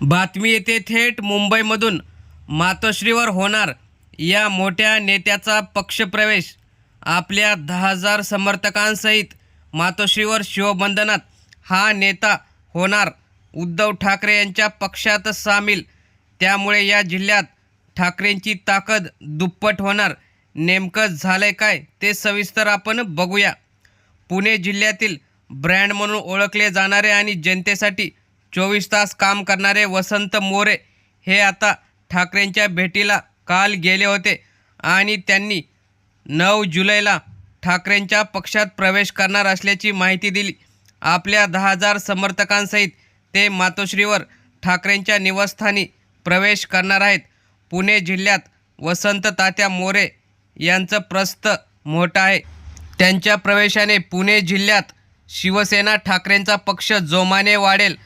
बातमी येते थेट मुंबईमधून. मातोश्रीवर होणार या मोठ्या नेत्याचा पक्षप्रवेश. आपल्या दहा हजार समर्थकांसहित मातोश्रीवर शिवबंधनात हा नेता होणार. उद्धव ठाकरे यांच्या पक्षात सामील. त्यामुळे या जिल्ह्यात ठाकरेंची ताकद दुप्पट होणार. नेमकं झालंय काय ते सविस्तर आपण बघूया. पुणे जिल्ह्यातील ब्रँड म्हणून ओळखले जाणारे आणि जनतेसाठी चोवीस तास काम करणारे वसंत मोरे हे आता ठाकरेंच्या भेटीला काल गेले होते आणि त्यांनी नऊ जुलैला ठाकरेंच्या पक्षात प्रवेश करणार असल्याची माहिती दिली. आपल्या दहा हजार समर्थकांसहित ते मातोश्रीवर ठाकरेंच्या निवासस्थानी प्रवेश करणार आहेत. पुणे जिल्ह्यात वसंत तात्या मोरे यांचं प्रस्थ मोठं आहे. त्यांच्या प्रवेशाने पुणे जिल्ह्यात शिवसेना ठाकरेंचा पक्ष जोमाने वाढेल.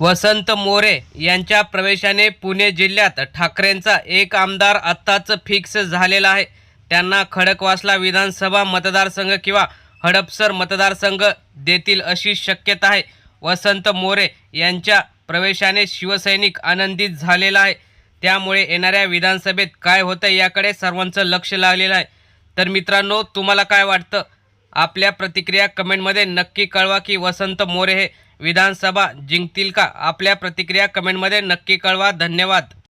वसंत मोरे यांच्या प्रवेशाने पुणे जिल्ह्यात ठाकरेंचा एक आमदार आत्ताच फिक्स झालेला आहे. त्यांना खडकवासला विधानसभा मतदारसंघ किंवा हडपसर मतदारसंघ देतील अशी शक्यता आहे. वसंत मोरे यांच्या प्रवेशाने शिवसैनिक आनंदित झालेला आहे. त्यामुळे येणाऱ्या विधानसभेत काय होतं याकडे सर्वांचं लक्ष लागलेलं आहे. तर मित्रांनो तुम्हाला काय वाटतं? आपल्या प्रतिक्रिया कमेंटमध्ये नक्की कळवा की वसंत मोरे हे विधानसभा जिंकतील का? आपल्या प्रतिक्रिया कमेंटमध्ये नक्की कळवा. धन्यवाद.